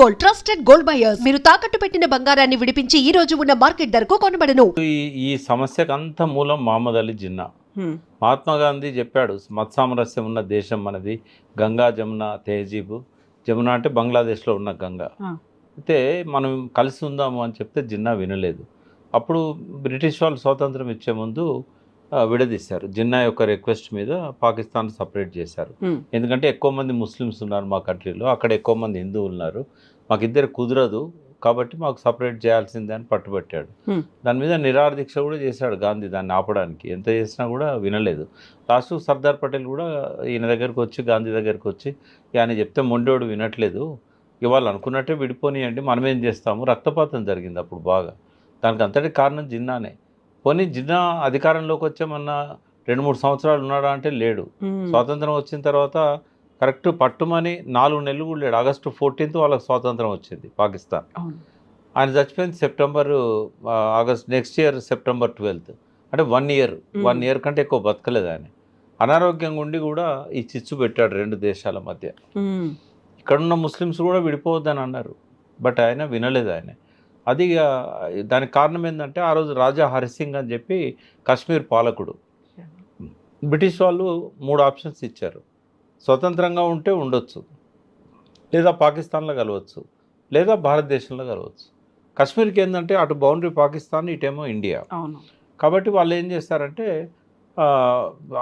Gold trusted gold buyers మీరు తాకట్టు పెట్టిన బంగారాన్ని విడిపించి ఈ రోజు ఉన్న మార్కెట్ ధరకు కొనబడను. ఈ సమస్యకు అంత మూలం మహమ్మద్ అలీ జిన్నా. మహాత్మా గాంధీ చెప్పాడు మత సామరస్యం ఉన్న దేశం మనది గంగా జమున తెహజీబు జమున అంటే బంగ్లాదేశ్లో ఉన్న గంగా. అయితే మనం కలిసి ఉందాము అని చెప్తే జిన్నా వినలేదు. అప్పుడు బ్రిటిష్ వాళ్ళు స్వాతంత్రం ఇచ్చే ముందు విడదీశారు. జిన్నా యొక్క రిక్వెస్ట్ మీద పాకిస్తాన్ సపరేట్ చేశారు. ఎందుకంటే ఎక్కువ మంది ముస్లిమ్స్ ఉన్నారు మా కంట్రీలో. అక్కడ ఎక్కువ మంది హిందువులు ఉన్నారు. మాకు ఇద్దరు కుదరదు కాబట్టి మాకు సపరేట్ చేయాల్సిందే అని పట్టుబట్టాడు. దాని మీద నిరాహార దీక్ష కూడా చేశాడు గాంధీ దాన్ని ఆపడానికి. ఎంత చేసినా కూడా వినలేదు. లాస్ట్ సర్దార్ పటేల్ కూడా ఈయన దగ్గరకు వచ్చి గాంధీ దగ్గరకు వచ్చి ఆయన చెప్తే మొండోడు వినట్లేదు. ఇవాళ అనుకున్నట్టే విడిపోనియండి. మనం ఏం చేస్తాము? రక్తపాతం జరిగింది అప్పుడు బాగా. దానికి అంతటి కారణం జిన్నానే. పోనీ జిన్నా అధికారంలోకి వచ్చామన్నా రెండు మూడు సంవత్సరాలు ఉన్నాడా అంటే లేడు. స్వాతంత్రం వచ్చిన తర్వాత కరెక్ట్ పట్టుమని నాలుగు నెలలు కూడా లేడు. ఆగస్టు ఫోర్టీన్త్ వాళ్ళకి స్వాతంత్రం వచ్చింది పాకిస్తాన్. ఆయన చచ్చిపోయింది September August next year September twelfth. అంటే వన్ ఇయర్. వన్ ఇయర్ కంటే ఎక్కువ బతకలేదు ఆయన. అనారోగ్యంగా ఉండి కూడా ఈ చిచ్చు పెట్టాడు రెండు దేశాల మధ్య. ఇక్కడున్న ముస్లిమ్స్ కూడా విడిపోవద్దని అన్నారు. బట్ ఆయన వినలేదు ఆయన. అది దానికి కారణం ఏంటంటే ఆ రోజు రాజా హరిసింగ్ అని చెప్పి కాశ్మీర్ పాలకుడు. బ్రిటిష్ వాళ్ళు మూడు ఆప్షన్స్ ఇచ్చారు. స్వతంత్రంగా ఉంటే ఉండొచ్చు. లేదా పాకిస్తాన్లో కలవచ్చు. లేదా భారతదేశంలో కలవచ్చు. కాశ్మీర్కి ఏంటంటే అటు బౌండరీ పాకిస్తాన్ ఇటేమో ఇండియా. కాబట్టి వాళ్ళు ఏం చేస్తారంటే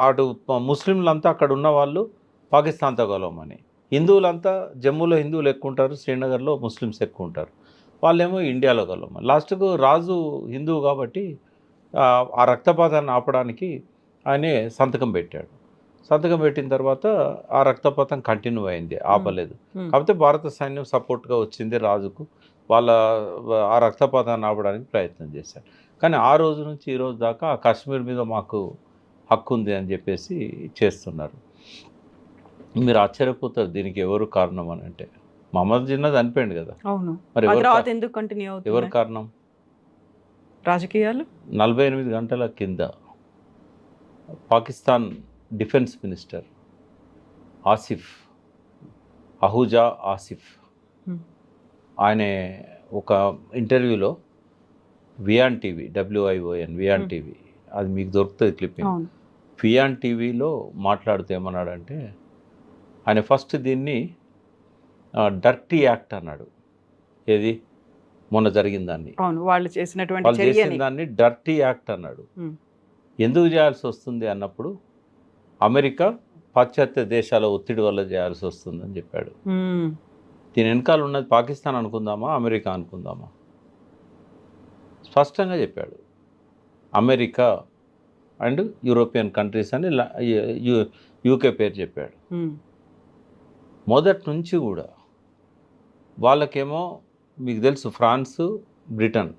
అటు ముస్లింలంతా అక్కడ ఉన్న వాళ్ళు పాకిస్తాన్తో కలవమని. హిందువులంతా జమ్మూలో హిందువులు ఎక్కువ ఉంటారు శ్రీనగర్లో ముస్లిమ్స్ ఎక్కువ ఉంటారు. వాళ్ళేమో ఇండియాలో కలవమని లాస్ట్కు రాజు హిందువు కాబట్టి ఆ, రక్తపాతాన్ని ఆపడానికి ఆయనే సంతకం పెట్టాడు. సంతకం పెట్టిన తర్వాత ఆ రక్తపాతం కంటిన్యూ అయింది ఆపలేదు. కాకపోతే భారత సైన్యం సపోర్ట్గా వచ్చింది రాజుకు. వాళ్ళ ఆ రక్తపాతాన్ని ఆపడానికి ప్రయత్నం చేశారు కానీ ఆ రోజు నుంచి ఈ రోజు దాకా ఆ కాశ్మీర్ మీద మాకు హక్కు ఉంది అని చెప్పేసి చేస్తున్నారు. మీరు ఆశ్చర్యపోతారు దీనికి ఎవరు కారణం అని అంటే. మహమ్మద్ జిన్నా చనిపోయింది కదా. అవును. మరి ఎవరు ఎందుకు కంటిన్యూ ఎవరు అవుతుంది కారణం? రాజకీయాలు? నలభై ఎనిమిది గంటల కింద పాకిస్తాన్ డిఫెన్స్ మినిస్టర్ ఆసిఫ్ అహూజా ఆసిఫ్. ఆయన ఒక ఇంటర్వ్యూలో వియాన్ టీవీ డబ్ల్యూఐఓఎన్ వియాన్. టీవీ అది మీకు దొరుకుతుంది క్లిప్పింగ్ వియాన్ టీవీలో మాట్లాడుతూ ఏమన్నాడంటే ఆయన ఫస్ట్ దీన్ని డర్టీ యాక్ట్ అన్నాడు. ఏది? మొన్న జరిగిన దాన్ని. అవును వాళ్ళు చేసినటువంటి వాళ్ళు చేసిన దాన్ని డర్టీ యాక్ట్ అన్నాడు. ఎందుకు చేయాల్సి వస్తుంది అన్నప్పుడు అమెరికా పాశ్చాత్య దేశాల ఒత్తిడి వల్ల చేయాల్సి వస్తుందని చెప్పాడు. దీని వెనకాల ఉన్నది పాకిస్తాన్ అనుకుందామా అమెరికా అనుకుందామా? స్పష్టంగా చెప్పాడు. అమెరికా అండ్ యూరోపియన్ కంట్రీస్ అని యూకే పేరు చెప్పాడు. మొదటి నుంచి కూడా వాళ్ళకేమో మీకు తెలుసు ఫ్రాన్స్ బ్రిటన్.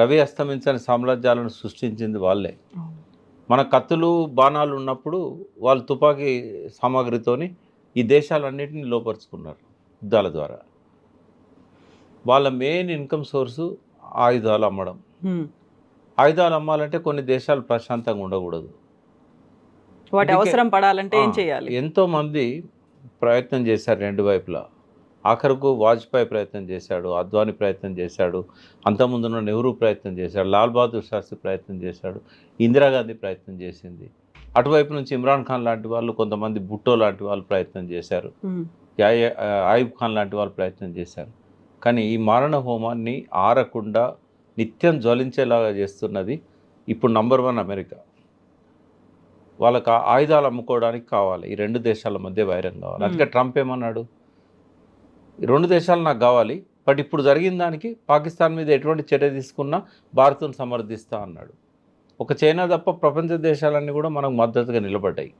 రవి అస్తమించని సామ్రాజ్యాలను సృష్టించింది వాళ్ళే. మన కత్తులు బాణాలు ఉన్నప్పుడు వాళ్ళు తుపాకీ సామాగ్రితోని ఈ దేశాలన్నింటినీ లోపరుచుకున్నారు యుద్ధాల ద్వారా. వాళ్ళ మెయిన్ ఇన్కమ్ సోర్సు ఆయుధాలు అమ్మడం. ఆయుధాలు అమ్మాలంటే కొన్ని దేశాలు ప్రశాంతంగా ఉండకూడదు. వాటి అవసరం పడాలంటే ఏం చేయాలి? ఎంతోమంది ప్రయత్నం చేశారు రెండు వైపులా. ఆఖరుకు వాజ్పేయి ప్రయత్నం చేశాడు అద్వాని ప్రయత్నం చేశాడు అంతకుముందున్న నెహ్రూ ప్రయత్నం చేశాడు లాల్ బహదూర్ శాస్త్రి ప్రయత్నం చేశాడు ఇందిరాగాంధీ ప్రయత్నం చేసింది. అటువైపు నుంచి ఇమ్రాన్ ఖాన్ లాంటి వాళ్ళు కొంతమంది బుట్టో లాంటి వాళ్ళు ప్రయత్నం చేశారు. ఆయుబ్ ఖాన్ లాంటి వాళ్ళు ప్రయత్నం చేశారు. కానీ ఈ మారణ హోమాన్ని ఆరకుండా నిత్యం జ్వలించేలాగా చేస్తున్నది ఇప్పుడు నంబర్ వన్ అమెరికా. వాళ్ళకి ఆయుధాలు అమ్ముకోవడానికి కావాలి. ఈ రెండు దేశాల మధ్య వైరం కావాలి. అందుకే ట్రంప్ ఏమన్నాడు? రెండు దేశాలు నాకు కావాలి బట్ ఇప్పుడు జరిగిన దానికి పాకిస్తాన్ మీద ఎటువంటి చర్య తీసుకున్నా భారత్ను సమర్థిస్తా అన్నాడు. ఒక చైనా తప్ప ప్రపంచ దేశాలన్నీ కూడా మనకు మద్దతుగా నిలబడ్డాయి.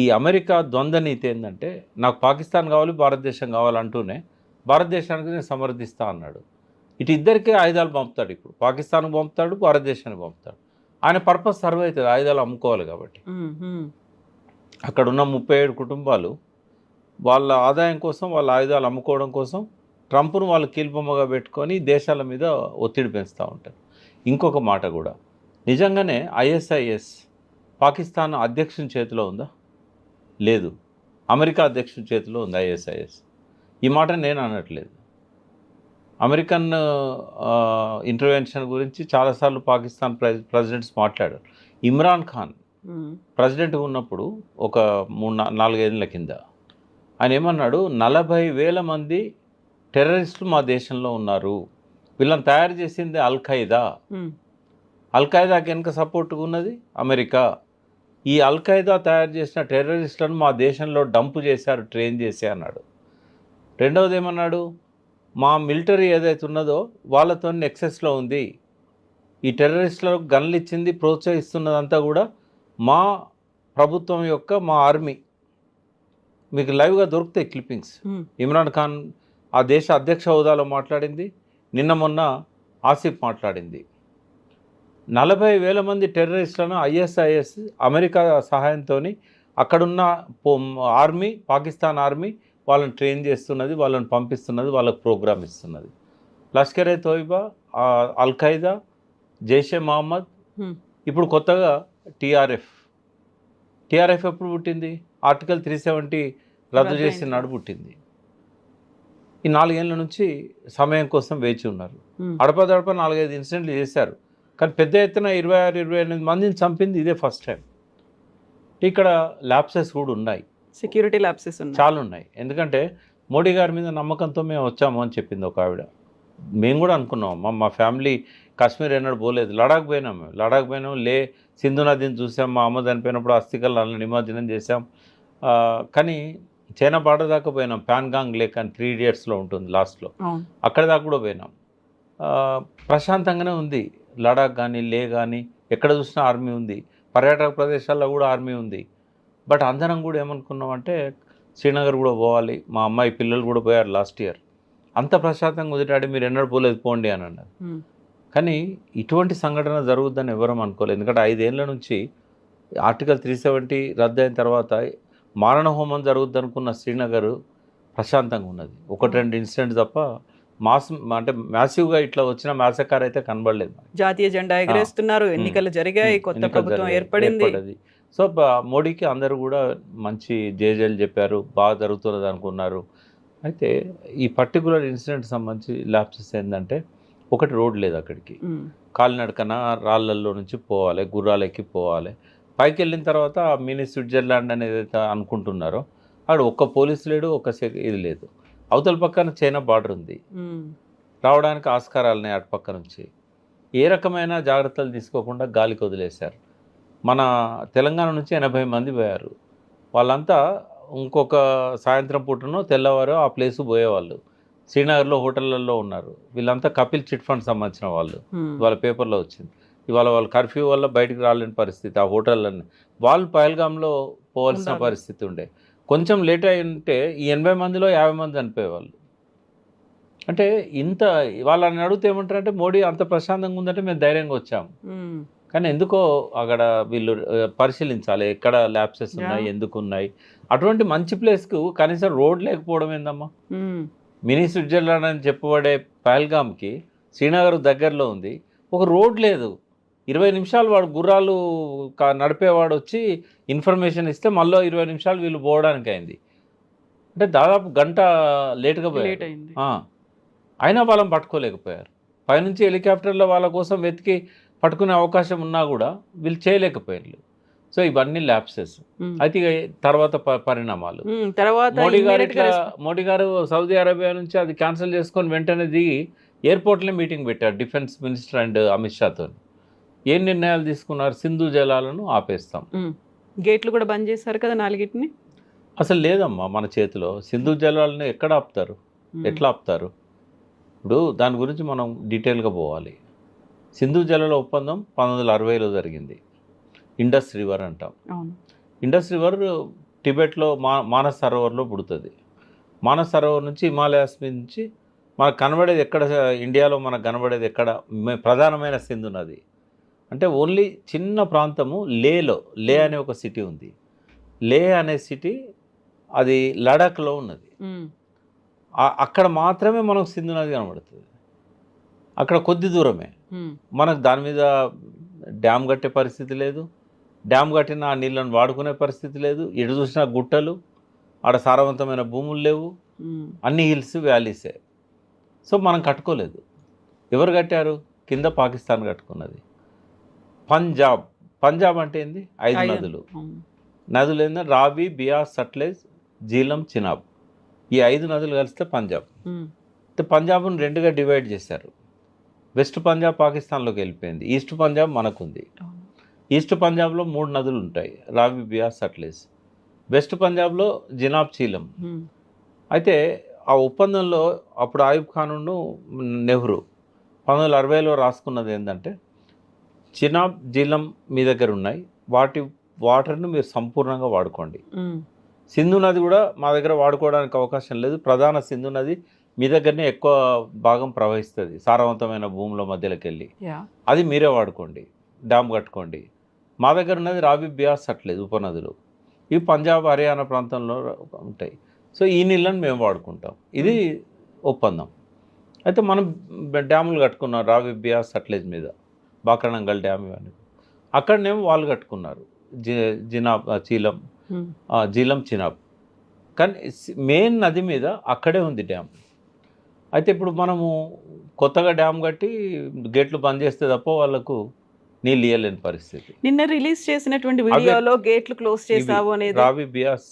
ఈ అమెరికా ద్వంద్వ నీతి ఏంటంటే నాకు పాకిస్తాన్ కావాలి భారతదేశం కావాలంటూనే భారతదేశానికి నేను సమర్థిస్తా అన్నాడు. ఇటు ఇద్దరికే ఆయుధాలు పంపుతాడు ఇప్పుడు. పాకిస్తాన్కి పంపుతాడు భారతదేశానికి పంపుతాడు. ఆయన పర్పస్ సర్వ్ అవుతుంది ఆయుధాలు అమ్ముకోవాలి కాబట్టి. అక్కడ ఉన్న ముప్పై ఏడు కుటుంబాలు వాళ్ళ ఆదాయం కోసం వాళ్ళ ఆయుధాలు అమ్ముకోవడం కోసం ట్రంప్ను వాళ్ళు కీల్బొమ్మగా పెట్టుకొని దేశాల మీద ఒత్తిడి పెంచుతూ ఉంటారు. ఇంకొక మాట కూడా. నిజంగానే ఐఎస్ఐఎస్ పాకిస్తాన్ అధ్యక్షుని చేతిలో ఉందా? లేదు. అమెరికా అధ్యక్షుడి చేతిలో ఉంది ఐఎస్ఐఎస్. ఈ మాట నేను అనట్లేదు. అమెరికన్ ఇంటర్వెన్షన్ గురించి చాలాసార్లు పాకిస్తాన్ ప్రె ప్రెసిడెంట్స్ మాట్లాడారు. ఇమ్రాన్ ఖాన్ ప్రెసిడెంట్ ఉన్నప్పుడు ఒక మూడు నా- నాలుగైదేళ్ళ కింద ఆయన ఏమన్నాడు నలభై వేల మంది టెర్రరిస్టులు మా దేశంలో ఉన్నారు. వీళ్ళని తయారు చేసింది అల్ ఖైదా అల్ ఖైదాకి వెనుక సపోర్ట్గా ఉన్నది అమెరికా. ఈ అల్ ఖైదా తయారు చేసిన టెర్రరిస్టులను మా దేశంలో డంపు చేశారు ట్రైన్ చేసి అన్నాడు. రెండవది ఏమన్నాడు మా మిలిటరీ ఏదైతే ఉన్నదో వాళ్ళతో ఎక్సెస్లో ఉంది. ఈ టెర్రరిస్టులకు గన్లు ఇచ్చింది ప్రోత్సహిస్తున్నదంతా కూడా మా ప్రభుత్వం యొక్క మా ఆర్మీ మీకు లైవ్గా దొరుకుతాయి క్లిప్పింగ్స్. ఇమ్రాన్ ఖాన్ ఆ దేశ అధ్యక్ష హోదాలో మాట్లాడింది నిన్న మొన్న ఆసిఫ్ మాట్లాడింది. నలభై వేల మంది టెర్రరిస్టులను ఐఎస్ఐఎస్ అమెరికా సహాయంతో అక్కడున్న పో- ఆర్మీ పాకిస్తాన్ ఆర్మీ వాళ్ళని ట్రైన్ చేస్తున్నది వాళ్ళని పంపిస్తున్నది వాళ్ళకి ప్రోగ్రామ్ ఇస్తున్నది. లష్కర్ ఏ తోయిబా ఖైదా జైషే మహమ్మద్. ఇప్పుడు కొత్తగా టీఆర్ఎఫ్ టీఆర్ఎఫ్ ఎప్పుడు పుట్టింది? ఆర్టికల్ త్రీ సెవెంటీ రద్దు అయింది. నాడు పుట్టింది. ఈ నాలుగేళ్ళ నుంచి సమయం కోసం వేచి ఉన్నారు. అడపదడప నాలుగైదు ఇన్సిడెంట్లు చేశారు. కానీ పెద్ద ఎత్తున ఇరవై ఆరు ఇరవై ఎనిమిది మందిని చంపింది ఇదే ఫస్ట్ టైం. ఇక్కడ ల్యాప్సెస్ కూడా ఉన్నాయి. సెక్యూరిటీ ల్యాప్సెస్ చాలా ఉన్నాయి. ఎందుకంటే మోడీ గారి మీద నమ్మకంతో మేము వచ్చాము అని చెప్పింది ఒక ఆవిడ. మేము కూడా అనుకున్నాం మా మా ఫ్యామిలీ కాశ్మీర్ ఎన్నడూ పోలేదు. లడాక్ పోయినాం మేము. లడాక్ పోయినాం లే సింధు నదిని చూసాం మా అమ్మ చనిపోయినప్పుడు అస్థికలు నిమజ్జనం చేసాం కానీ చైనా బార్డర్ దాకా పోయినాం. ప్యాన్గాంగ్ లేక్ అని త్రీ ఇడియట్స్లో ఉంటుంది లాస్ట్లో అక్కడ దాకా కూడా పోయినాం. ప్రశాంతంగానే ఉంది. లడాక్ కానీ లే కానీ ఎక్కడ చూసినా ఆర్మీ ఉంది. పర్యాటక ప్రదేశాల్లో కూడా ఆర్మీ ఉంది. బట్ అందరం కూడా ఏమనుకున్నాం అంటే శ్రీనగర్ కూడా పోవాలి. మా అమ్మాయి పిల్లలు కూడా పోయారు లాస్ట్ ఇయర్ అంత ప్రశాంతంగా ఉంది డాడీ మీరు ఎన్నడూ పోలేదు పోండి అని అన్నారు. కానీ ఇటువంటి సంఘటన జరుగుద్దని ఎవరం అనుకోలేదు. ఎందుకంటే ఐదేళ్ళ నుంచి ఆర్టికల్ త్రీ సెవెంటీ రద్దు అయిన తర్వాత మారణ హోమం జరుగుద్ది అనుకున్న శ్రీనగర్ ప్రశాంతంగా ఉన్నది. ఒకటి రెండు ఇన్సిడెంట్ తప్ప మాస్ అంటే మ్యాసివ్గా ఇట్లా వచ్చిన మ్యాసకార్ అయితే కనబడలేదు. జాతీయ జెండా ఎగరేస్తున్నారు. ఎన్నికలు జరిగాయి. కొత్త ఎన్నికలు ప్రభుత్వం ఏర్పడింది. సో మోడీకి అందరూ కూడా మంచి జేజేలు చెప్పారు. బాగా జరుగుతున్నది అనుకున్నారు. అయితే ఈ పర్టికులర్ ఇన్సిడెంట్ సంబంధించి ల్యాప్సెస్ ఏంటంటే ఒకటి రోడ్ లేదు అక్కడికి. కాలినడకన రాళ్ళల్లో నుంచి పోవాలి గుర్రాలు ఎక్కి పోవాలి. పైకి వెళ్ళిన తర్వాత మినీ స్విట్జర్లాండ్ అనేది అనుకుంటున్నారో అక్కడ ఒక్క పోలీస్ లేడు ఒక్క ఇది లేదు. అవతల పక్కన చైనా బార్డర్ ఉంది. రావడానికి ఆస్కారాలున్నాయి అటు పక్క నుంచి. ఏ రకమైన జాగ్రత్తలు తీసుకోకుండా గాలికి వదిలేశారు. మన తెలంగాణ నుంచి ఎనభై మంది పోయారు. వాళ్ళంతా ఇంకొక సాయంత్రం పూటనో తెల్లవారో ఆ ప్లేస్ పోయేవాళ్ళు. శ్రీనగర్లో హోటళ్ళల్లో ఉన్నారు. వీళ్ళంతా కపిల్ చిట్ ఫండ్ సంబంధించిన వాళ్ళు. ఇవాళ పేపర్లో వచ్చింది. ఇవాళ వాళ్ళు కర్ఫ్యూ వల్ల బయటికి రాలేని పరిస్థితి ఆ హోటళ్ళన్నీ వాళ్ళు పహల్గామ్లో పోవాల్సిన. పరిస్థితి ఉండే. కొంచెం లేట్ అయి ఉంటే ఈ ఎనభై మందిలో యాభై మంది చనిపోయేవాళ్ళు. అంటే ఇంత వాళ్ళని అడిగితే ఏమంటారంటే మోడీ అంత ప్రశాంతంగా ఉందంటే మేము ధైర్యంగా వచ్చాము. కానీ ఎందుకో అక్కడ వీళ్ళు పరిశీలించాలి. ఎక్కడ ల్యాబ్సెస్ ఉన్నాయి. ఎందుకు ఉన్నాయి? అటువంటి మంచి ప్లేస్కు కనీసం రోడ్ లేకపోవడం ఏందమ్మా? మినీ స్విట్జర్లాండ్ అని చెప్పబడే పహల్గామ్కి శ్రీనగర్ దగ్గరలో ఉంది. ఒక రోడ్ లేదు. ఇరవై నిమిషాలు వాడు గుర్రాలు కా- నడిపేవాడు వచ్చి ఇన్ఫర్మేషన్ ఇస్తే మళ్ళీ ఇరవై నిమిషాలు వీళ్ళు పోవడానికి అయింది. అంటే దాదాపు గంట లేట్గా లేట్ పోయారు. అయినా వాళ్ళని పట్టుకోలేకపోయారు. పైనుంచి హెలికాప్టర్లో వాళ్ళ కోసం వెతికి పట్టుకునే అవకాశం ఉన్నా కూడా వీళ్ళు చేయలేకపోయారు సో ఇవన్నీ ల్యాప్సెస్ అయితే తర్వాత ప- పరిణామాలు. తర్వాత మోడీ గారు ఇట్లా మోడీ గారు సౌదీ అరేబియా నుంచి అది క్యాన్సిల్ చేసుకొని వెంటనే దిగి ఎయిర్పోర్ట్లో మీటింగ్ పెట్టారు డిఫెన్స్ మినిస్టర్ అండ్ అమిత్ షాతో ఏం నిర్ణయాలు తీసుకున్నారు? సింధు జలాలను ఆపేస్తాం. గేట్లు కూడా బంద్ చేశారు కదా నాలుగిటిని? అసలు లేదమ్మా మన చేతిలో. సింధు జలాలను ఎక్కడ ఆపుతారు? ఎట్లా ఆపుతారు? ఇప్పుడు దాని గురించి మనం డీటెయిల్గా పోవాలి. సింధు జలాల ఒప్పందం పంతొమ్మిది వందల అరవైలో జరిగింది. ఇండస్ రివర్ అంటాం. ఇండస్ రివర్ టిబెట్లో మా మానస్ సరోవర్లో పుడుతుంది. మానస్ సరోవర్ నుంచి హిమాలయాస్ నుంచి మనకు కనబడేది ఎక్కడ? ఇండియాలో మనకు కనబడేది ఎక్కడ? ప్రధానమైన సింధు నది. అంటే ఓన్లీ చిన్న ప్రాంతము లేలో లే అనే ఒక సిటీ ఉంది. లే అనే సిటీ అది లడాఖ్లో ఉన్నది. అక్కడ మాత్రమే మనకు సింధు నది కనబడుతుంది. అక్కడ కొద్ది దూరమే. మనకు దాని మీద డ్యామ్ కట్టే పరిస్థితి లేదు. డ్యామ్ కట్టిన ఆ నీళ్ళని వాడుకునే పరిస్థితి లేదు. ఎటు చూసినా గుట్టలు ఆడ సారవంతమైన భూములు లేవు. అన్ని హిల్స్ వ్యాలీసే. సో మనం కట్టుకోలేదు. ఎవరు కట్టారు? కింద పాకిస్తాన్ కట్టుకున్నది. పంజాబ్. పంజాబ్ అంటే ఏంది? ఐదు. నదులు. నదులు ఏంటంటే రావి బియాస్ సట్లెజ్ జీలం చినాబ్. ఈ ఐదు నదులు కలిస్తే పంజాబ్. పంజాబ్ను రెండుగా డివైడ్ చేశారు. వెస్ట్ పంజాబ్ పాకిస్తాన్లోకి వెళ్ళిపోయింది. ఈస్ట్ పంజాబ్ మనకుంది. ఈస్ట్ పంజాబ్లో మూడు నదులు ఉంటాయి. రావి బియాస్ సట్లెజ్. వెస్ట్ పంజాబ్లో జినాబ్ చీలం. అయితే ఆ ఒప్పందంలో అప్పుడు ఆయుబ్ ఖాను నెహ్రూ. పంతొమ్మిది వందల అరవైలో రాసుకున్నది ఏంటంటే చినాబ్ జీలం మీ దగ్గర ఉన్నాయి. వాటి వాటర్ను మీరు సంపూర్ణంగా వాడుకోండి. సింధు నది కూడా మా దగ్గర వాడుకోవడానికి అవకాశం లేదు. ప్రధాన సింధు నది మీ దగ్గరనే ఎక్కువ భాగం ప్రవహిస్తుంది. సారవంతమైన భూముల మధ్యలోకి వెళ్ళి అది మీరే వాడుకోండి. డ్యామ్ కట్టుకోండి. మా దగ్గర ఉన్నది రావి బియాస్ అట్లేదు ఉపనదులు. ఇవి పంజాబ్ హర్యానా ప్రాంతంలో ఉంటాయి. సో ఈ నీళ్ళని మేము వాడుకుంటాం. ఇది ఒప్పందం. అయితే మనం డ్యాములు కట్టుకున్నాం రావి బియాస్ సట్లేజ్ మీద. బాకరణంగల్ డ్యామ్ ఇవన్నీ. అక్కడనేమో వాళ్ళు కట్టుకున్నారు. జి జినాబ్ చీలం. జీలం చినాబ్. కానీ మెయిన్ నది మీద అక్కడే ఉంది డ్యామ్. అయితే ఇప్పుడు మనము కొత్తగా డ్యామ్ కట్టి గేట్లు బంద్ చేస్తే తప్ప వాళ్ళకు నీళ్ళు ఇవ్వలేని పరిస్థితి. నిన్న రిలీజ్ చేసినటువంటి వీడియోలో గేట్లు క్లోజ్ చేసావు అనేది రావి బియాస్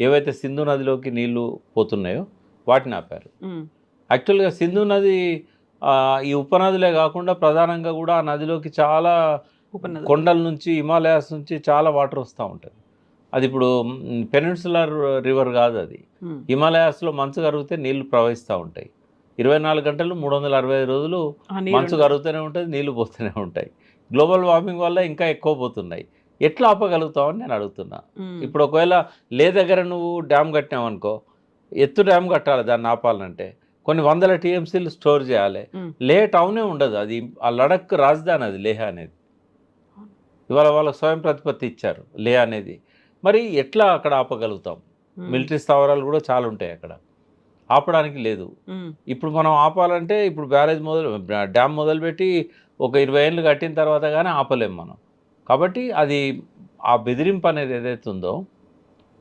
ఏవైతే సింధు నదిలోకి నీళ్ళు పోతున్నాయో వాటిని ఆపారు. యాక్చువల్గా సింధు నది ఈ ఉపనదులే కాకుండా ప్రధానంగా కూడా ఆ నదిలోకి చాలా. కొండల నుంచి హిమాలయాస్ నుంచి చాలా వాటర్ వస్తూ ఉంటుంది. అది ఇప్పుడు పెనిన్సులర్ రివర్ కాదు అది. హిమాలయాస్లో మంచు కరిగితే నీళ్ళు ప్రవహిస్తూ ఉంటాయి. ఇరవై నాలుగు గంటలు మూడు వందల అరవై ఐదు రోజులు మంచు కరుగుతూనే ఉంటుంది నీళ్ళు పోతూనే ఉంటాయి. గ్లోబల్ వార్మింగ్ వల్ల ఇంకా ఎక్కువ పోతున్నాయి. ఎట్లా ఆపగలుగుతావని నేను అడుగుతున్నా. ఇప్పుడు ఒకవేళ లే దగ్గర నువ్వు డ్యామ్ కట్టినావు అనుకో ఎత్తు డ్యామ్ కట్టాలి దాన్ని ఆపాలంటే. కొన్ని వందల టీఎంసీలు స్టోర్ చేయాలి. లే టౌనే ఉండదు అది ఆ లడక్ రాజధాని అది లేహ్ అనేది ఇవాళ వాళ్ళకి స్వయం ప్రతిపత్తి ఇచ్చారు లే అనేది మరి ఎట్లా అక్కడ ఆపగలుగుతాం. మిలిటరీ స్థావరాలు కూడా చాలా ఉంటాయి అక్కడ ఆపడానికి లేదు. ఇప్పుడు మనం ఆపాలంటే ఇప్పుడు బ్యారేజ్ మొదలు డ్యామ్ మొదలుపెట్టి ఒక ఇరవై ఏళ్ళు కట్టిన తర్వాత కానీ ఆపలేం మనం కాబట్టి అది ఆ బెదిరింపు అనేది ఏదైతే ఉందో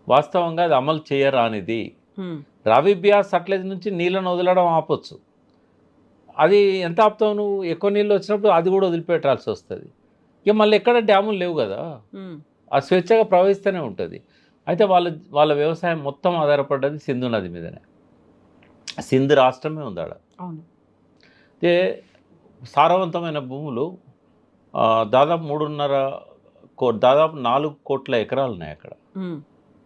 వాస్తవంగా అది అమలు చేయరానిది. రావి బియాస్ సట్లేజ్ నుంచి నీళ్ళను వదలడం ఆపొచ్చు. అది ఎంత ఆపుతావు నువ్వు? ఎక్కువ నీళ్ళు వచ్చినప్పుడు అది కూడా వదిలిపెట్టాల్సి వస్తుంది. ఇక మళ్ళీ ఎక్కడ డ్యాములు లేవు కదా. ఆ స్వేచ్ఛగా ప్రవహిస్తూనే ఉంటుంది. అయితే వాళ్ళ వాళ్ళ వ్యవసాయం మొత్తం ఆధారపడ్డది సింధు నది మీదనే. సింధు రాష్ట్రమే ఉంది ఆడ. అయితే సారవంతమైన భూములు దాదాపు మూడున్నర కో దాదాపు నాలుగు కోట్ల ఎకరాలు ఉన్నాయి అక్కడ.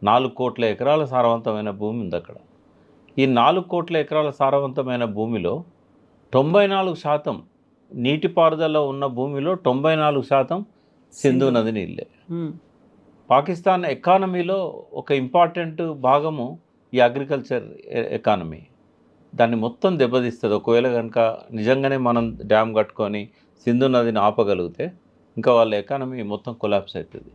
నాలుగు కోట్ల ఎకరాల సారవంతమైన భూమి ఉంది అక్కడ. ఈ నాలుగు కోట్ల ఎకరాల సారవంతమైన భూమిలో తొంభై నాలుగు శాతం నీటిపారుదల ఉన్న భూమిలో తొంభై నాలుగు శాతం సింధు. నది నీళ్ళే. పాకిస్తాన్ ఎకానమీలో ఒక ఇంపార్టెంట్ భాగము ఈ అగ్రికల్చర్ ఎకానమీ. దాన్ని మొత్తం దెబ్బతీస్తుంది. ఒకవేళ కనుక నిజంగానే మనం డ్యామ్ కట్టుకొని సింధు నదిని ఆపగలిగితే ఇంకా వాళ్ళ ఎకానమీ మొత్తం కొలాప్స్ అవుతుంది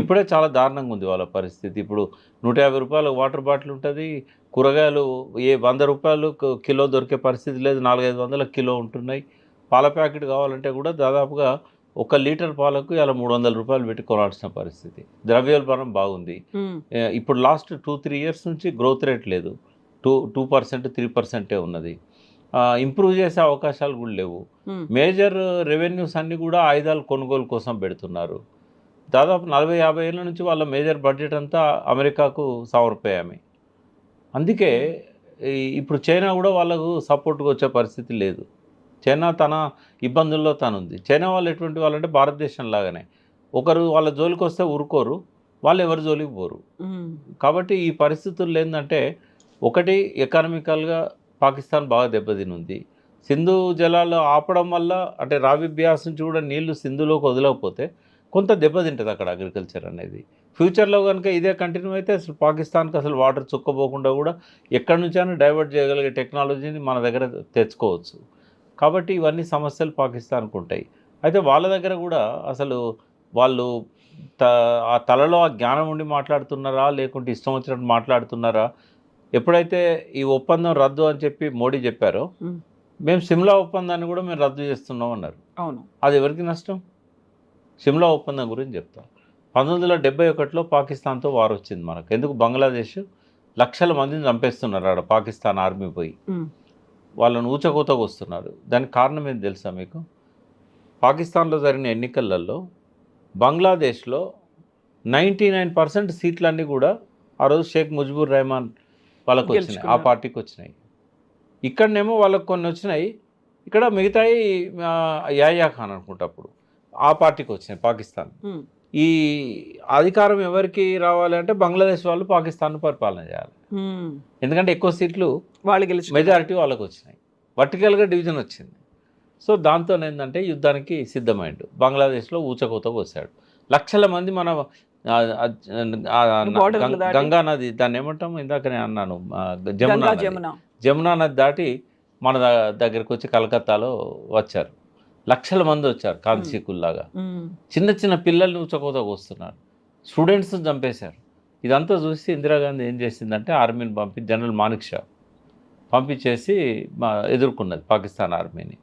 ఇప్పుడే చాలా దారుణంగా ఉంది వాళ్ళ పరిస్థితి. ఇప్పుడు నూట యాభై రూపాయల వాటర్ బాటిల్ ఉంటుంది కూరగాయలు ఏ వంద రూపాయలు కిలో దొరికే పరిస్థితి లేదు నాలుగైదు వందల కిలో ఉంటున్నాయి. పాల ప్యాకెట్ కావాలంటే కూడా దాదాపుగా ఒక లీటర్ పాలకు ఇలా మూడు వందల రూపాయలు పెట్టి కొనాల్సిన పరిస్థితి. ద్రవ్యోల్బణం బాగుంది. ఇప్పుడు లాస్ట్ టూ త్రీ ఇయర్స్ నుంచి గ్రోత్ రేట్ లేదు. టూ టూ పర్సెంట్ త్రీ పర్సెంటే ఉన్నది. ఇంప్రూవ్ చేసే అవకాశాలు కూడా లేవు. మేజర్ రెవెన్యూస్ అన్నీ కూడా ఆయుధాలు కొనుగోలు కోసం పెడుతున్నారు. దాదాపు నలభై యాభై ఏళ్ళ నుంచి వాళ్ళ మేజర్ బడ్జెట్ అంతా అమెరికాకు సమర్పయామి అందుకే ఇప్పుడు చైనా కూడా వాళ్ళకు సపోర్ట్గా వచ్చే పరిస్థితి లేదు. చైనా తన ఇబ్బందుల్లో తనుంది. చైనా వాళ్ళు ఎటువంటి వాళ్ళంటే భారతదేశం లాగానే. ఒకరు వాళ్ళ జోలికి వస్తే ఊరుకోరు వాళ్ళు ఎవరి జోలికి పోరు. కాబట్టి ఈ పరిస్థితుల్లో ఏంటంటే ఒకటి ఎకనామికల్గా పాకిస్తాన్ బాగా దెబ్బతినుంది. సింధు జలాలు ఆపడం వల్ల అంటే రావి బ్యాస్ నుంచి కూడా నీళ్ళు సింధులోకి వదలకపోతే కొంత దెబ్బతింటుంది అక్కడ అగ్రికల్చర్ అనేది. ఫ్యూచర్లో కనుక ఇదే కంటిన్యూ అయితే అసలు పాకిస్తాన్కి అసలు వాటర్ చుక్కపోకుండా కూడా ఎక్కడి నుంచైనా డైవర్ట్ చేయగలిగే టెక్నాలజీని మన దగ్గర తెచ్చుకోవచ్చు. కాబట్టి ఇవన్నీ సమస్యలు పాకిస్తాన్కి ఉంటాయి. అయితే వాళ్ళ దగ్గర కూడా అసలు వాళ్ళు త ఆ తలలో ఆ జ్ఞానం ఉండి మాట్లాడుతున్నారా? లేకుంటే ఇష్టం వచ్చినట్టు మాట్లాడుతున్నారా? ఎప్పుడైతే ఈ ఒప్పందం రద్దు అని చెప్పి మోడీ చెప్పారో. మేము సిమ్లా ఒప్పందాన్ని కూడా మేము రద్దు చేస్తున్నాం అన్నారు. అవును. అది ఎవరికి నష్టం? సిమ్లా ఒప్పందం గురించి చెప్తా. పంతొమ్మిది వందల డెబ్బై ఒకటిలో పాకిస్తాన్తో వార్ వచ్చింది మనకు. ఎందుకు? బంగ్లాదేశ్ లక్షల మందిని చంపేస్తున్నారు ఆడ పాకిస్తాన్ ఆర్మీ పోయి. వాళ్ళని ఊచకోతకు వస్తున్నారు. దానికి కారణం ఏంటి తెలుసా మీకు? పాకిస్తాన్లో జరిగిన ఎన్నికలలో బంగ్లాదేశ్లో నైంటీ నైన్ పర్సెంట్ సీట్లన్నీ కూడా ఆ రోజు షేక్ ముజిబుర్ రెహమాన్ వాళ్ళకు వచ్చినాయి. ఆ. పార్టీకి వచ్చినాయి. ఇక్కడనేమో వాళ్ళకి కొన్ని వచ్చినాయి. ఇక్కడ మిగతాయి యాయా ఖాన్ అనుకుంటా అప్పుడు. ఆ పార్టీకి వచ్చినాయి పాకిస్తాన్. ఈ అధికారం ఎవరికి రావాలి అంటే బంగ్లాదేశ్ వాళ్ళు పాకిస్తాన్ పరిపాలన చేయాలి. ఎందుకంటే ఎక్కువ సీట్లు వాళ్ళు గెలిచి మెజారిటీ వాళ్ళకి వచ్చినాయి. వర్టికల్గా డివిజన్ వచ్చింది. సో దాంతో ఏంటంటే యుద్ధానికి సిద్ధమైండు. బంగ్లాదేశ్లో ఊచకోతకు వచ్చాడు లక్షల మంది మన. గంగా నది దాన్ని ఏమంటాం? ఇందాక నేను అన్నాను జమునా. జమున. నది దాటి మన దగ్గరికి వచ్చి కలకత్తాలో వచ్చారు. లక్షల మంది వచ్చారు కాంచీకుల్లాగా. ఉమ్, చిన్న చిన్న పిల్లల్ని ఉచ్చకోతకు వస్తున్నారు స్టూడెంట్స్ చంపేశారు. ఇదంతా చూసి ఇందిరాగాంధీ ఏం చేసిందంటే ఆర్మీని పంపి జనరల్ మానిక్ షా పంపించేసి మా ఎదుర్కొన్నది పాకిస్తాన్ ఆర్మీని.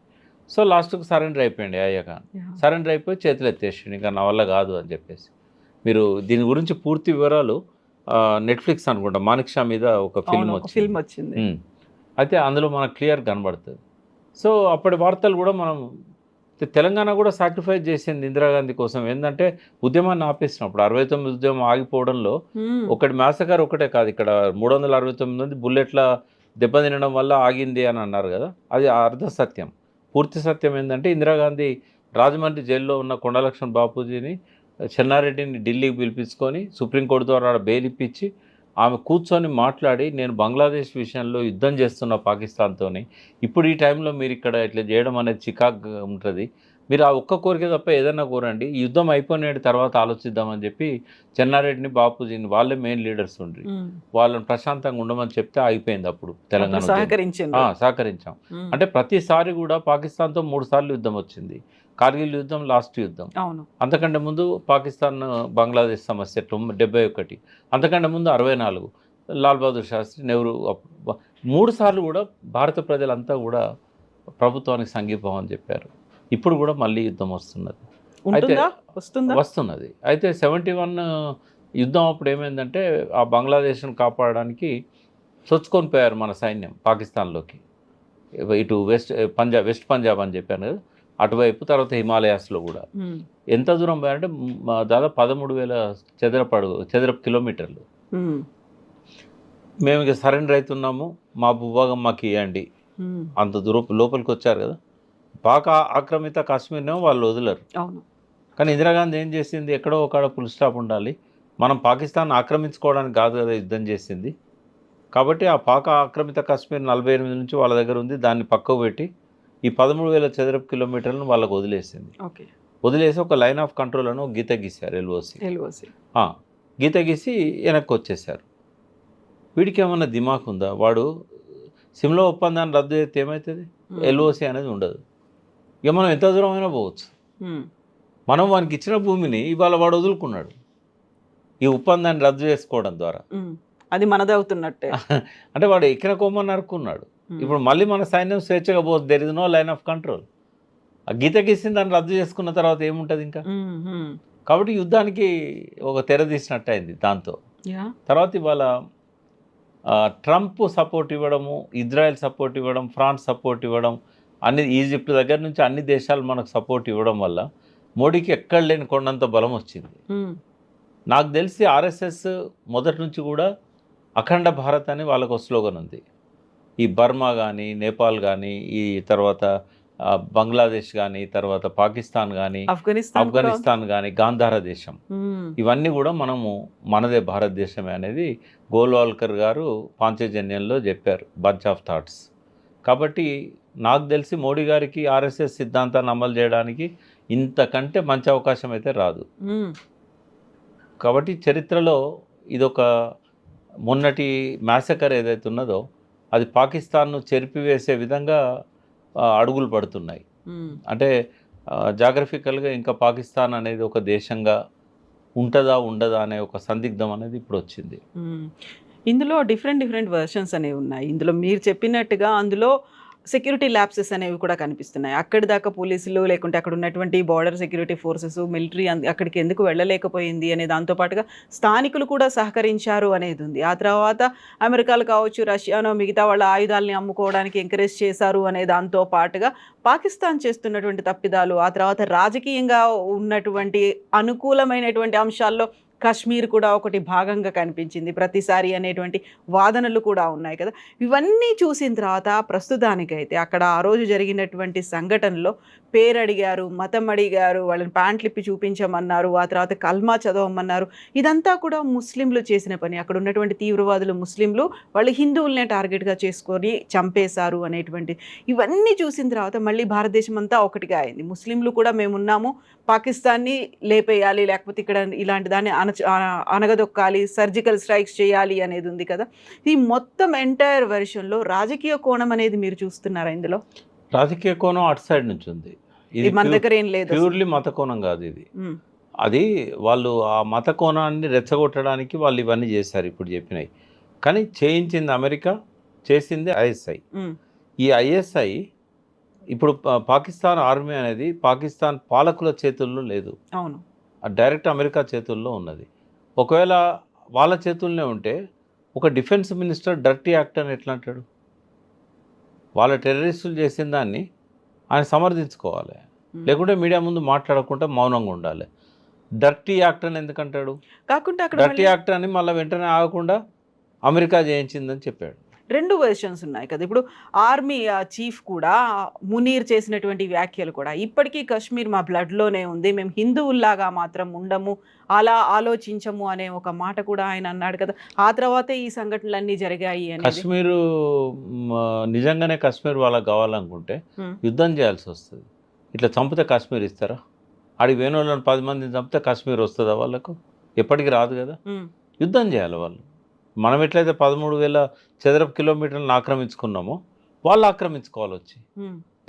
సో లాస్ట్కు సరెండర్ అయిపోయింది అయ్యా ఖాన్. yeah. సరెండర్ అయిపోయి చేతులు ఎత్తేసిండు. ఇంకా నా వల్ల కాదు అని చెప్పేసి. మీరు దీని గురించి పూర్తి వివరాలు నెట్ఫ్లిక్స్ అనుకుంటా. మానిక్ షా మీద ఒక ఫిల్మ్ వచ్చింది. ఫిల్మ్ వచ్చింది. అయితే అందులో మనకు క్లియర్ కనబడుతుంది. సో అప్పటి వార్తలు కూడా మనం తెలంగాణ కూడా సాక్రిఫైస్ చేసింది ఇందిరాగాంధీ కోసం. ఏంటంటే ఉద్యమాన్ని ఆపేసినప్పుడు అరవై తొమ్మిది ఉద్యమం ఆగిపోవడంలో ఒకటి మ్యాసకర్ ఒకటే కాదు ఇక్కడ మూడు వందల అరవై తొమ్మిది మంది బుల్లెట్ల దెబ్బతినడం వల్ల ఆగింది అని అన్నారు కదా అది అర్ధ సత్యం. పూర్తి సత్యం ఏంటంటే ఇందిరాగాంధీ రాజమండ్రి జైల్లో ఉన్న కొండలక్ష్మణ్ బాపూజీని చెన్నారెడ్డిని ఢిల్లీకి పిలిపించుకొని సుప్రీంకోర్టు ద్వారా బెయిల్ ఇప్పించి ఆమె కూర్చొని మాట్లాడి నేను బంగ్లాదేశ్ విషయంలో యుద్ధం చేస్తున్న పాకిస్తాన్తోని ఇప్పుడు ఈ టైంలో మీరు ఇక్కడ ఇట్లా చేయడం అనేది చికాక్ ఉంటుంది. మీరు ఆ ఒక్క కోరిక తప్ప ఏదైనా కోరండి. యుద్ధం అయిపోయిన తర్వాత ఆలోచిద్దామని చెప్పి చెన్నారెడ్డిని బాపూజీని వాళ్ళే మెయిన్ లీడర్స్ ఉండ్రి. ఉమ్. వాళ్ళని ప్రశాంతంగా ఉండమని చెప్తే ఆగిపోయింది అప్పుడు తెలంగాణ సహకరించాం. అంటే ప్రతిసారి కూడా పాకిస్తాన్తో మూడు సార్లు యుద్ధం వచ్చింది. కార్గిల్ యుద్ధం లాస్ట్ యుద్ధం. అవును. అంతకంటే ముందు పాకిస్తాన్ బంగ్లాదేశ్ సమస్య తొమ్మిది డెబ్బై ఒకటి. అంతకంటే ముందు అరవై నాలుగు. లాల్ బహదూర్ శాస్త్రి నెహ్రూ మూడు సార్లు కూడా భారత ప్రజలంతా కూడా ప్రభుత్వానికి సంఘీభావం అని చెప్పారు. ఇప్పుడు కూడా మళ్ళీ యుద్ధం వస్తున్నది. వస్తుందా? వస్తున్నది. అయితే సెవెంటీ వన్ యుద్ధం అప్పుడు ఏమైందంటే ఆ బంగ్లాదేశ్ను కాపాడడానికి చొచ్చుకొని పోయారు మన సైన్యం పాకిస్తాన్లోకి. ఇటు వెస్ట్ పంజాబ్ వెస్ట్ పంజాబ్ అని చెప్పాను కదా. అటువైపు తర్వాత హిమాలయాస్లో కూడా. ఎంత దూరం పోయారంటే దాదాపు పదమూడు వేల చదరపు అడుగు చదరపు కిలోమీటర్లు. మేము ఇక సరెండర్ అవుతున్నాము మా భూభాగం మాకు ఇవ్వండి అంత దూరం లోపలికి వచ్చారు కదా. పాక ఆక్రమిత కాశ్మీర్నేమో వాళ్ళు వదిలరు. కానీ ఇందిరాగాంధీ ఏం చేసింది? ఎక్కడో ఒక ఫుల్ స్టాప్ ఉండాలి. మనం పాకిస్తాన్ ఆక్రమించుకోవడానికి కాదు కదా యుద్ధం చేసింది. కాబట్టి ఆ పాక ఆక్రమిత కాశ్మీర్ నలభై ఎనిమిది నుంచి వాళ్ళ దగ్గర ఉంది. దాన్ని పక్కకు పెట్టి ఈ పదమూడు వేల చదరపు కిలోమీటర్లను వాళ్ళకు వదిలేసింది. ఓకే. వదిలేసి ఒక లైన్ ఆఫ్ కంట్రోల్ అని గీత గీశారు ఎల్ఓసి. ఎల్ఓసి. గీత గీసి వెనక్కి వచ్చేసారు వీడికి ఏమన్నా దిమాక్ ఉందా? వాడు సిమ్లో ఒప్పందాన్ని రద్దు చేస్తే ఏమవుతుంది ఎల్ఓసి అనేది ఉండదు. ఇక మనం ఎంత దూరం అయినా పోవచ్చు మనం వానికి ఇచ్చిన భూమిని ఇవాళ వాడు వదులుకున్నాడు. ఈ ఒప్పందాన్ని రద్దు చేసుకోవడం ద్వారా. అది మనది అవుతున్నట్టే. అంటే వాడు ఎక్కిన కొమ్మని నరుక్కున్నాడు. ఇప్పుడు మళ్ళీ మన సైన్యం స్వేచ్ఛగా పోతుంది there is no line of control ఆ గీత గీసిన దాన్ని రద్దు చేసుకున్న తర్వాత ఏముంటుంది ఇంకా? ఉమ్, ఉమ్, కాబట్టి యుద్ధానికి ఒక తెర తీసినట్టు అయింది దాంతో తర్వాత ఇవాళ ట్రంప్ సపోర్ట్ ఇవ్వడము ఇజ్రాయెల్ సపోర్ట్ ఇవ్వడం ఫ్రాన్స్ సపోర్ట్ ఇవ్వడం అన్ని ఈజిప్ట్ దగ్గర నుంచి అన్ని దేశాలు మనకు సపోర్ట్ ఇవ్వడం వల్ల మోడీకి ఎక్కడ లేని కొండంత బలం వచ్చింది. నాకు తెలిసి ఆర్ఎస్ఎస్ మొదటి నుంచి కూడా అఖండ భారత్ అని వాళ్ళకు స్లోగన్ ఉంది. ఈ బర్మా కానీ నేపాల్ కానీ ఈ తర్వాత బంగ్లాదేశ్ కానీ తర్వాత పాకిస్తాన్ కానీ ఆఫ్ఘనిస్తాన్ కానీ గాంధార దేశం. ఇవన్నీ కూడా మనము మనదే భారతదేశమే అనేది గోల్వాల్కర్ గారు పాంచజన్యంలో చెప్పారు బంచ్ ఆఫ్ థాట్స్ కాబట్టి నాకు తెలిసి మోడీ గారికి ఆర్ఎస్ఎస్ సిద్ధాంతాన్ని అమలు చేయడానికి ఇంతకంటే మంచి అవకాశం అయితే రాదు. కాబట్టి చరిత్రలో ఇదొక మొన్నటి మ్యాసకర్ ఏదైతే ఉన్నదో అది పాకిస్తాన్ను చెరిపివేసే విధంగా అడుగులు పడుతున్నాయి. అంటే జాగ్రఫికల్గా ఇంకా పాకిస్తాన్ అనేది ఒక దేశంగా ఉంటుందా ఉండదా అనే ఒక సందిగ్ధం అనేది ఇప్పుడు వచ్చింది. ఇందులో డిఫరెంట్ డిఫరెంట్ వర్షన్స్ అనేవి ఉన్నాయి. ఇందులో మీరు చెప్పినట్టుగా అందులో సెక్యూరిటీ ల్యాప్సెస్ అనేవి కూడా కనిపిస్తున్నాయి. అక్కడి దాకా పోలీసులు లేకుంటే అక్కడ ఉన్నటువంటి బార్డర్ సెక్యూరిటీ ఫోర్సెస్ మిలిటరీ అక్కడికి ఎందుకు వెళ్ళలేకపోయింది అనే దాంతో పాటుగా స్థానికులు కూడా సహకరించారు అనేది ఉంది. ఆ తర్వాత అమెరికాలు కావచ్చు రష్యానో మిగతా వాళ్ళ ఆయుధాలని అమ్ముకోవడానికి ఎంకరేజ్ చేశారు అనే దాంతో పాటుగా పాకిస్తాన్ చేస్తున్నటువంటి తప్పిదాలు ఆ తర్వాత రాజకీయంగా ఉన్నటువంటి అనుకూలమైనటువంటి అంశాల్లో కాశ్మీర్ కూడా ఒకటి భాగంగా కనిపించింది. ప్రతిసారి అనేటువంటి వాదనలు కూడా ఉన్నాయి కదా. ఇవన్నీ చూసిన తర్వాత ప్రస్తుతానికైతే అక్కడ ఆ రోజు జరిగినటువంటి సంఘటనలో పేరు అడిగారు మతం అడిగారు వాళ్ళని ప్యాంట్లు ఇప్పి చూపించమన్నారు ఆ తర్వాత కల్మా చదవమన్నారు. ఇదంతా కూడా ముస్లింలు చేసిన పని. అక్కడ ఉన్నటువంటి తీవ్రవాదులు ముస్లింలు వాళ్ళు హిందువులనే టార్గెట్గా చేసుకొని చంపేశారు అనేటువంటి. ఇవన్నీ చూసిన తర్వాత మళ్ళీ భారతదేశం అంతా ఒకటిగా అయింది. ముస్లింలు కూడా మేమున్నాము పాకిస్తాన్ని లేపేయాలి లేకపోతే ఇక్కడ ఇలాంటి దాన్ని అణ అణ- అనగదొక్కాలి సర్జికల్ స్ట్రైక్స్ చేయాలి అనేది ఉంది కదా. ఈ మొత్తం ఎంటైర్ వెర్షన్లో రాజకీయ కోణం అనేది మీరు చూస్తున్నారా ఇందులో? రాజకీయ కోణం అటు సైడ్ నుంచి ఉంది. ఇది మన దగ్గర ఏం లేదు. ప్యూర్లీ మత కోణం కాదు ఇది. అది వాళ్ళు ఆ మత కోణాన్ని రెచ్చగొట్టడానికి వాళ్ళు ఇవన్నీ చేశారు ఇప్పుడు చెప్పినవి. కానీ చేయించింది అమెరికా చేసింది ఐఎస్ఐ. ఈ ఐఎస్ఐ ఇప్పుడు పాకిస్తాన్ ఆర్మీ అనేది పాకిస్తాన్ పాలకుల చేతుల్లో లేదు. అవును. డైరెక్ట్ అమెరికా చేతుల్లో ఉన్నది. ఒకవేళ వాళ్ళ చేతుల్లోనే ఉంటే ఒక డిఫెన్స్ మినిస్టర్ డర్టీ యాక్ట్ అని ఎట్లా అంటాడు? వాళ్ళ టెర్రరిస్టులు చేసిన దాన్ని ఆయన సమర్థించుకోవాలి. లేకుంటే మీడియా ముందు మాట్లాడకుండా మౌనంగా ఉండాలి. డర్టీ యాక్ట్ అని ఎందుకంటాడు? కాకుంటే అక్కడ డర్టీ యాక్ట్ అని మళ్ళీ వెంటనే ఆగకుండా అమెరికా చేయించిందని చెప్పాడు. రెండు వెర్షన్స్ ఉన్నాయి కదా. ఇప్పుడు ఆర్మీ చీఫ్ కూడా మునీర్ చేసినటువంటి వ్యాఖ్యలు కూడా ఇప్పటికీ కాశ్మీర్ మా బ్లడ్లోనే ఉంది మేము హిందువుల్లాగా మాత్రం ఉండము అలా ఆలోచించము అనే ఒక మాట కూడా ఆయన అన్నాడు కదా. ఆ తర్వాతే ఈ సంఘటనలన్నీ జరిగాయి అనేది. కశ్మీరు నిజంగానే కశ్మీర్ వాళ్ళకి కావాలనుకుంటే. యుద్ధం చేయాల్సి వస్తుంది. ఇట్లా చంపితే కాశ్మీర్ ఇస్తారా? ఆడికి వేణు వాళ్ళని పది మందిని చంపితే కాశ్మీర్ వస్తుందా వాళ్ళకు? ఎప్పటికీ రాదు కదా. యుద్ధం చేయాలి వాళ్ళు. మనం ఎట్లయితే పదమూడు వేల చదరపు కిలోమీటర్లను ఆక్రమించుకున్నామో వాళ్ళు ఆక్రమించుకోవాలి వచ్చి.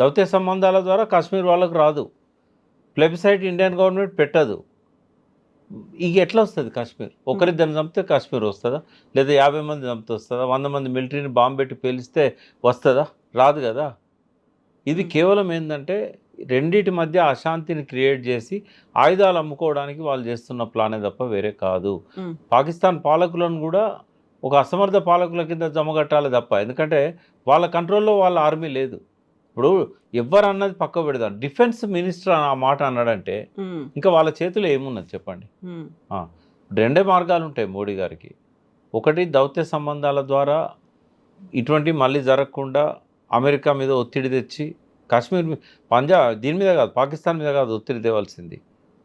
దౌత్య సంబంధాల ద్వారా కాశ్మీర్ వాళ్ళకు రాదు. ప్లెబిసైట్ ఇండియన్ గవర్నమెంట్ పెట్టదు. ఇక ఎట్లా వస్తుంది కాశ్మీర్? ఒకరిద్దరిని చంపితే కాశ్మీర్ వస్తుందా? లేదా యాభై మంది చంపితే వస్తుందా? వంద మంది మిలిటరీని బాంబు పెట్టి పేలిస్తే వస్తుందా? రాదు కదా. ఇది. కేవలం ఏంటంటే రెండిటి మధ్య అశాంతిని క్రియేట్ చేసి ఆయుధాలు అమ్ముకోవడానికి వాళ్ళు చేస్తున్న ప్లానే తప్ప వేరే కాదు. పాకిస్తాన్ పాలకులను కూడా ఒక అసమర్థ పాలకుల కింద జమగట్టాలి తప్ప ఎందుకంటే వాళ్ళ కంట్రోల్లో వాళ్ళ ఆర్మీ లేదు. ఇప్పుడు ఎవరు అన్నది పక్క పెడదాం డిఫెన్స్ మినిస్టర్ ఆ మాట అన్నాడంటే ఇంకా వాళ్ళ చేతిలో ఏమున్నది చెప్పండి? రెండే మార్గాలు ఉంటాయి మోడీ గారికి. ఒకటి దౌత్య సంబంధాల ద్వారా ఇటువంటి మళ్ళీ జరగకుండా అమెరికా మీద ఒత్తిడి తెచ్చి కాశ్మీర్ పంజాబ్ దీని మీద కాదు పాకిస్తాన్ మీద కాదు ఒత్తిడి తేవాల్సింది.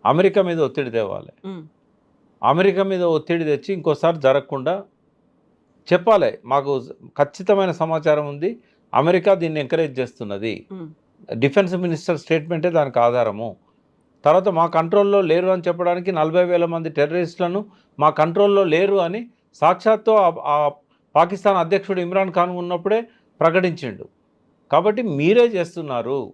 అమెరికా మీద ఒత్తిడి తేవాలి. అమెరికా మీద ఒత్తిడి తెచ్చి ఇంకోసారి జరగకుండా చెప్పాలి మాకు ఖచ్చితమైన సమాచారం ఉంది. అమెరికా దీన్ని ఎంకరేజ్ చేస్తున్నది. డిఫెన్స్ మినిస్టర్ స్టేట్మెంటే దానికి ఆధారము. తర్వాత మా కంట్రోల్లో లేరు అని చెప్పడానికి నలభై వేల మంది టెర్రరిస్టులను మా కంట్రోల్లో లేరు అని సాక్షాత్తు ఆ- పాకిస్తాన్ అధ్యక్షుడు ఇమ్రాన్ ఖాన్ ఉన్నప్పుడే ప్రకటించిండు. కాబట్టి మీరే చేస్తున్నారు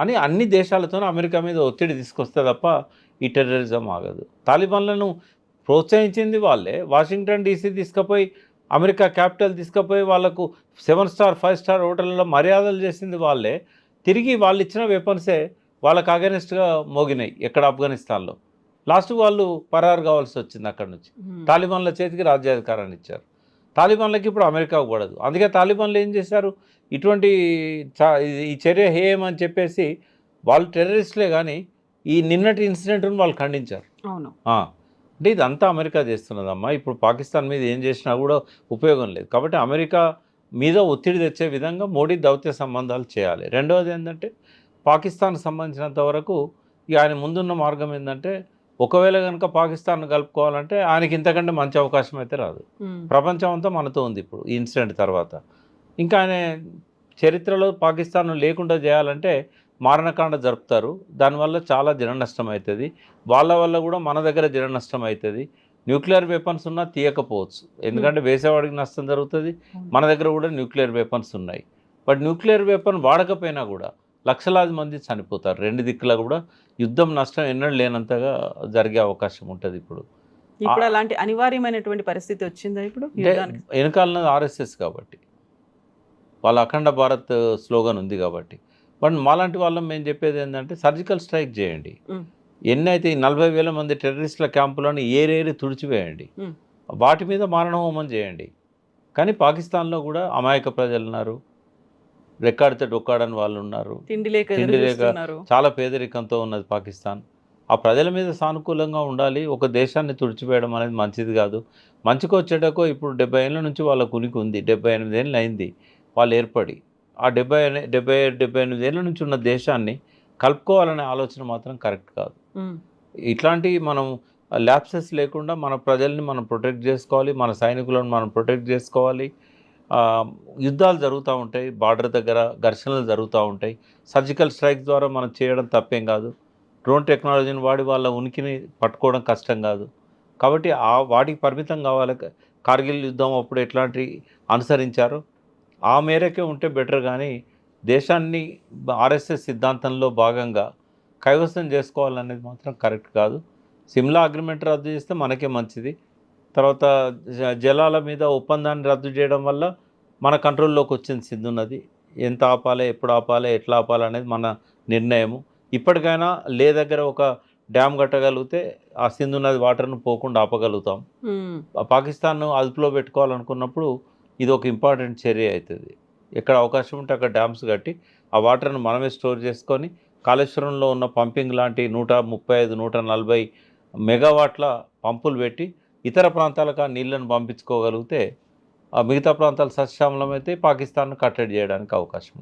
అని అన్ని దేశాలతో అమెరికా మీద ఒత్తిడి తీసుకొస్తే తప్ప ఈ టెర్రరిజం ఆగదు. తాలిబాన్లను ప్రోత్సహించింది వాళ్ళే. వాషింగ్టన్ డీసీ తీసుకుపోయి అమెరికా క్యాపిటల్ తీసుకుపోయి వాళ్ళకు సెవెన్ స్టార్ ఫైవ్ స్టార్ హోటళ్ళలో మర్యాదలు చేసింది వాళ్ళే. తిరిగి వాళ్ళు ఇచ్చిన వెపన్సే వాళ్ళకి అగెనిస్ట్గా మోగినాయి ఎక్కడ ఆఫ్ఘనిస్తాన్లో. లాస్ట్ వాళ్ళు పరారు కావాల్సి వచ్చింది అక్కడ నుంచి. ఉమ్, తాలిబాన్ల చేతికి రాజ్యాధికారాన్ని ఇచ్చారు. తాలిబాన్లకి ఇప్పుడు అమెరికాకు పడదు అందుకే తాలిబాన్లు ఏం చేశారు? ఇటువంటి ఈ చర్య హేయమని చెప్పేసి వాళ్ళు టెర్రరిస్టులే కానీ ఈ నిన్నటి ఇన్సిడెంట్ను వాళ్ళు ఖండించారు. అవును. అంటే ఇదంతా అమెరికా చేస్తున్నదమ్మా. ఇప్పుడు పాకిస్తాన్ మీద ఏం చేసినా కూడా ఉపయోగం లేదు. కాబట్టి అమెరికా మీద ఒత్తిడి తెచ్చే విధంగా మోడీ దౌత్య సంబంధాలు చేయాలి. రెండవది ఏంటంటే పాకిస్తాన్కి సంబంధించినంత వరకు ఇక ఆయన ముందున్న మార్గం ఏంటంటే ఒకవేళ కనుక పాకిస్తాన్ కలుపుకోవాలంటే ఆయనకి ఇంతకంటే మంచి అవకాశం అయితే రాదు. ప్రపంచం అంతా మనతో ఉంది ఇప్పుడు ఈ ఇన్సిడెంట్ తర్వాత. ఇంకా ఆయన చరిత్రలో పాకిస్తాన్ లేకుండా చేయాలంటే మారణకాండ జరుపుతారు. దానివల్ల చాలా జన నష్టం అవుతుంది వాళ్ళ వల్ల కూడా మన దగ్గర జన నష్టం అవుతుంది న్యూక్లియర్ వెపన్స్ ఉన్నా తీయకపోవచ్చు. ఎందుకంటే వేసేవాడికి నష్టం జరుగుతుంది. మన దగ్గర కూడా న్యూక్లియర్ వెపన్స్ ఉన్నాయి. బట్ న్యూక్లియర్ వెపన్ వాడకపోయినా కూడా లక్షలాది మంది చనిపోతారు. రెండు దిక్కులా కూడా యుద్ధం నష్టం ఎన్నడూ లేనంతగా జరిగే అవకాశం ఉంటుంది ఇప్పుడు. ఇప్పుడు అలాంటి అనివార్యమైనటువంటి పరిస్థితి వచ్చిందా ఇప్పుడు? వెనకాలన్నది ఆర్ఎస్ఎస్ కాబట్టి. వాళ్ళ అఖండ భారత్ స్లోగన్ ఉంది కాబట్టి. బట్ మాలాంటి వాళ్ళం మేము చెప్పేది ఏంటంటే సర్జికల్ స్ట్రైక్ చేయండి. ఎన్నైతే నలభై వేల మంది టెర్రరిస్టుల క్యాంపులను ఏరేరి తుడిచివేయండి. వాటి మీద మారణహోమం చేయండి. కానీ పాకిస్తాన్లో కూడా అమాయక ప్రజలు ఉన్నారు. రెక్కాడితే డొక్కాడని వాళ్ళు ఉన్నారు. తిండి లేక తిండి. చాలా పేదరికంతో ఉన్నది పాకిస్తాన్. ఆ ప్రజల మీద సానుకూలంగా ఉండాలి. ఒక దేశాన్ని తుడిచివేయడం అనేది మంచిది కాదు. మంచికో చెడ్డకో ఇప్పుడు డెబ్బై ఏళ్ళ నుంచి వాళ్ళ ఉనికి ఉంది. డెబ్బై ఎనిమిది ఏళ్ళు అయింది. వాళ్ళు ఏర్పడి. ఆ డెబ్బై డెబ్బై డెబ్బై ఎనిమిది ఏళ్ళ నుంచి ఉన్న దేశాన్ని కలుపుకోవాలనే ఆలోచన మాత్రం కరెక్ట్ కాదు. ఇట్లాంటి మనం ల్యాప్సెస్ లేకుండా మన ప్రజల్ని మనం ప్రొటెక్ట్ చేసుకోవాలి మన సైనికులను మనం ప్రొటెక్ట్ చేసుకోవాలి. యుద్ధాలు జరుగుతూ ఉంటాయి బార్డర్ దగ్గర ఘర్షణలు జరుగుతూ ఉంటాయి. సర్జికల్ స్ట్రైక్ ద్వారా మనం చేయడం తప్పేం కాదు. డ్రోన్ టెక్నాలజీని వాడి వాళ్ళ ఉనికిని పట్టుకోవడం కష్టం కాదు. కాబట్టి ఆ వాటికి పరిమితం కావాలి. కార్గిల్ యుద్ధం అప్పుడు ఎట్లాంటి అనుసరించారో? ఆ మేరకే ఉంటే బెటర్ కానీ దేశాన్ని ఆర్ఎస్ఎస్ సిద్ధాంతంలో భాగంగా కైవసం చేసుకోవాలనేది మాత్రం కరెక్ట్ కాదు. సిమ్లా అగ్రిమెంట్ రద్దు చేస్తే మనకే మంచిది. తర్వాత జలాల మీద ఒప్పందాన్ని రద్దు చేయడం వల్ల మన కంట్రోల్లోకి వచ్చింది సింధు నది ఎంత ఆపాలి ఎప్పుడు ఆపాలి ఎట్లా ఆపాలి అనేది మన నిర్ణయము. ఇప్పటికైనా లే దగ్గర ఒక డ్యామ్ కట్టగలిగితే ఆ సింధు నది వాటర్ను పోకుండా ఆపగలుగుతాం. పాకిస్తాన్ను అదుపులో పెట్టుకోవాలనుకున్నప్పుడు ఇది ఒక ఇంపార్టెంట్ చర్య అవుతుంది. ఎక్కడ అవకాశం ఉంటే అక్కడ డ్యామ్స్ కట్టి ఆ వాటర్ను మనమే స్టోర్ చేసుకొని కాళేశ్వరంలో ఉన్న పంపింగ్ లాంటి నూట ముప్పై ఐదు నూట నలభై మెగావాట్ల పంపులు పెట్టి ఇతర ప్రాంతాలకు ఆ నీళ్ళను పంపించుకోగలిగితే ఆ మిగతా ప్రాంతాలు సస్యామలం అయితే పాకిస్తాన్ను కట్టడి చేయడానికి అవకాశం ఉంది.